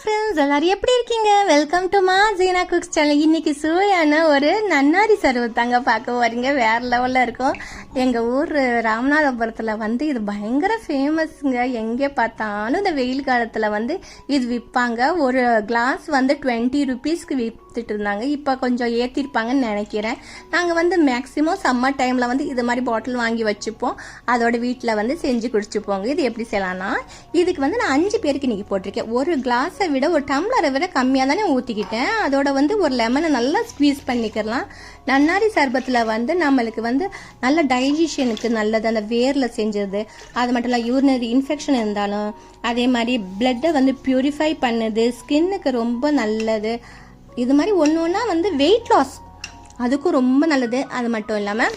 Friends எல்லாரும் எப்படி இருக்கீங்க? வெல்கம் டு மா ஜீனா குக்ஸ் சேனல் இன்னைக்கு சுவையான ஒரு நன்னாரி சர்வத்தாங்க பார்க்க வரீங்க வேற லெவலில் இருக்கும். எங்கள் ஊர் ராமநாதபுரத்தில் வந்து இது பயங்கர ஃபேமஸ்ங்க எங்கே பார்த்தாலும் இந்த வெயில் காலத்தில் வந்து இது விற்பாங்க ஒரு கிளாஸ் வந்து டுவெண்ட்டி ருபீஸ்க்கு கொடுத்துட்டு இருந்தாங்க இப்போ கொஞ்சம் ஏற்றிருப்பாங்கன்னு நினைக்கிறேன். நாங்கள் வந்து மேக்ஸிமம் சம்மர் டைமில் வந்து இது மாதிரி பாட்டில் வாங்கி வச்சுப்போம். அதோட வீட்டில் வந்து செஞ்சு குடிச்சுப்போங்க. இது எப்படி செய்யலாம்னா இதுக்கு வந்து நான் அஞ்சு பேருக்கு இன்னைக்கு போட்டிருக்கேன். ஒரு கிளாஸை விட ஒரு டம்ளரை விட கம்மியாக தானே ஊற்றிக்கிட்டேன் அதோட வந்து ஒரு லெமனை நல்லா ஸ்க்வீஸ் பண்ணிக்கலாம். நன்னாரி சர்பத்தில் வந்து நம்மளுக்கு வந்து நல்ல டைஜஷனுக்கு நல்லது. அந்த வேரில் செஞ்சது. அது மட்டும் இல்லை யூரினரி இன்ஃபெக்ஷன் இருந்தாலும் அதே மாதிரி பிளட்டை வந்து பியூரிஃபை பண்ணுது. ஸ்கின்னுக்கு ரொம்ப நல்லது. இது மாதிரி ஒன்று ஒன்றா வந்து வெயிட் லாஸ் அதுக்கும் ரொம்ப நல்லது. அது மட்டும் இல்லாமல்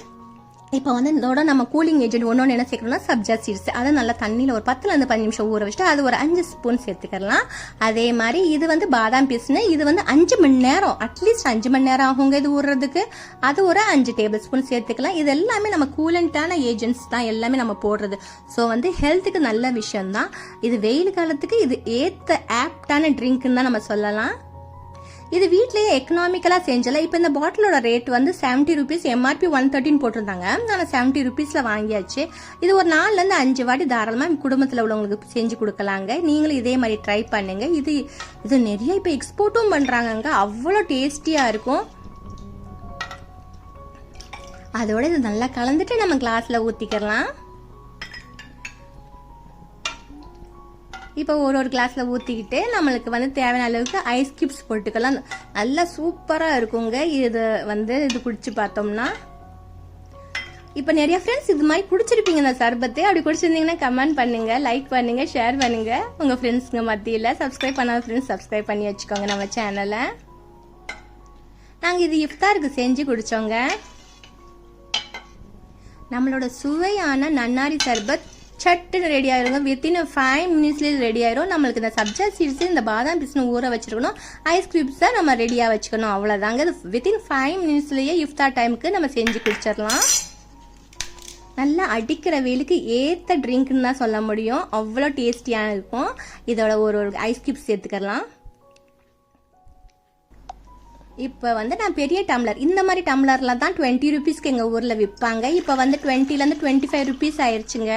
இப்போ வந்து இதோட நம்ம கூலிங் ஏஜென்ட் ஒன்று ஒன்று என்ன சேர்க்கணும்னா சப்ஜா சீட்ஸ் அதை நல்லா தண்ணியில் ஒரு பத்துலேருந்து பதினஞ்சு நிமிஷம் ஊற வச்சுட்டு அது ஒரு அஞ்சு ஸ்பூன் சேர்த்துக்கலாம். அதே மாதிரி இது வந்து பாதாம் பீஸ்னு இது வந்து அஞ்சு மணி நேரம் அட்லீஸ்ட் அஞ்சு மணி நேரம் ஆகுங்க இது ஊறுறதுக்கு. அது ஒரு அஞ்சு டேபிள் ஸ்பூன் சேர்த்துக்கலாம். இது எல்லாமே நம்ம கூலண்டான ஏஜென்ட்ஸ் தான் எல்லாமே நம்ம போடுறது. ஸோ வந்து ஹெல்த்துக்கு நல்ல விஷயம்தான். இது வெயில் காலத்துக்கு இது ஏற்ற ஆப்டான ட்ரிங்க்னு தான் நம்ம சொல்லலாம். இது வீட்லயே எக்கனாமிக்கலாக செஞ்சல. இப்போ இந்த பாட்டிலோட ரேட் வந்து seventy rupees MRP one thirteen போட்டிருந்தாங்க. நான் செவன்ட்டி ருபீஸில் வாங்கியாச்சு. இது ஒரு நாலுலேருந்து அஞ்சு வாட்டி தாராளமாக குடும்பத்தில் உள்ளவங்களுக்கு செஞ்சு கொடுக்கலாங்க. நீங்களும் இதே மாதிரி ட்ரை பண்ணுங்க. இது இது நிறைய இப்போ எக்ஸ்போர்ட்டும் பண்ணுறாங்கங்க அவ்வளோ டேஸ்டியாக இருக்கும். அதோட இது நல்லா கலந்துட்டு நம்ம கிளாஸில் ஊற்றிக்கலாம் இப்போ ஒரு ஒரு கிளாஸில் ஊற்றிக்கிட்டு நம்மளுக்கு வந்து தேவையான அளவுக்கு ஐஸ் கியூப்ஸ் போட்டுக்கலாம். நல்லா சூப்பராக இருக்குங்க. இது வந்து இது குடிச்சு பார்த்தோம்னா. இப்போ நிறைய ஃப்ரெண்ட்ஸ் இது மாதிரி குடிச்சிருப்பீங்க இந்த சர்பத்தை. அப்படி குடிச்சிருந்தீங்கன்னா கமெண்ட் பண்ணுங்க லைக் பண்ணுங்க ஷேர் பண்ணுங்க. உங்க ஃப்ரெண்ட்ஸுங்க மத்தியில் சப்ஸ்கிரைப் பண்ணாத ஃப்ரெண்ட்ஸ் சப்ஸ்கிரைப் பண்ணி வச்சுக்கோங்க நம்ம சேனலை நாங்கள் இது இஃப்தாருக்கு செஞ்சு குடிச்சோங்க. நம்மளோட சுவையான நன்னாரி சர்பத் சட்டுன்னு ரெடி ஆயிருங்க. வித்தின் ஃபைவ் மினிட்ஸ்லேயே ரெடி ஆயிரும். நம்மளுக்கு இந்த சப்ஜா சீட்ஸ் இந்த பாதாம் பிஸ்னு ஊற வச்சிருக்கணும். ஐஸ் கியூப்ஸை நம்ம ரெடியாக வச்சுக்கணும். அவ்வளோதாங்க இது வித்தின் ஃபைவ் மினிட்ஸ்லேயே இஃப்தா டைமுக்கு நம்ம செஞ்சு குடிச்சிடலாம். நல்லா அடிக்கிற வெயிலுக்கு ஏற்ற ட்ரிங்க்னு தான் சொல்ல முடியும். அவ்வளோ டேஸ்டியாக இருக்கும். இதோட ஒரு ஒரு ஐஸ் கியூப்ஸ் சேர்த்துக்கலாம். இப்போ வந்து நான் பெரிய டம்ளர் இந்த மாதிரி டம்ளரில் தான் டுவெண்ட்டி ருபீஸ்க்கு எங்கள் ஊரில் விற்பாங்க இப்போ வந்து டுவெண்ட்டிலேருந்து டுவெண்ட்டி ஃபைவ் ருபீஸ் ஆயிடுச்சுங்க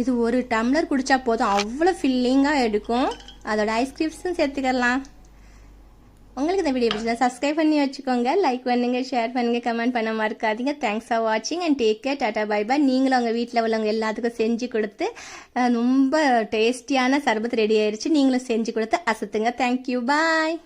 இது ஒரு டம்ளர் குடித்தா போதும். அவ்வளோ ஃபில்லிங்காக எடுக்கும். அதோட ஐஸ்கிரீம்ஸும் சேர்த்துக்கலாம். உங்களுக்கு இந்த வீடியோ பிடிச்சா சப்ஸ்கிரைப் பண்ணி வச்சுக்கோங்க. லைக் பண்ணுங்க ஷேர் பண்ணுங்க கமெண்ட் பண்ண மறக்காதீங்க. தேங்க்ஸ் ஃபார் வாட்சிங் and take care tata bye bye நீங்களும் உங்கள் வீட்டில் உள்ளவங்க எல்லாத்துக்கும் செஞ்சு கொடுத்து ரொம்ப டேஸ்டியான சர்பத் ரெடி ஆயிடுச்சு நீங்களும் செஞ்சு கொடுத்து அசத்துங்க. Thank you bye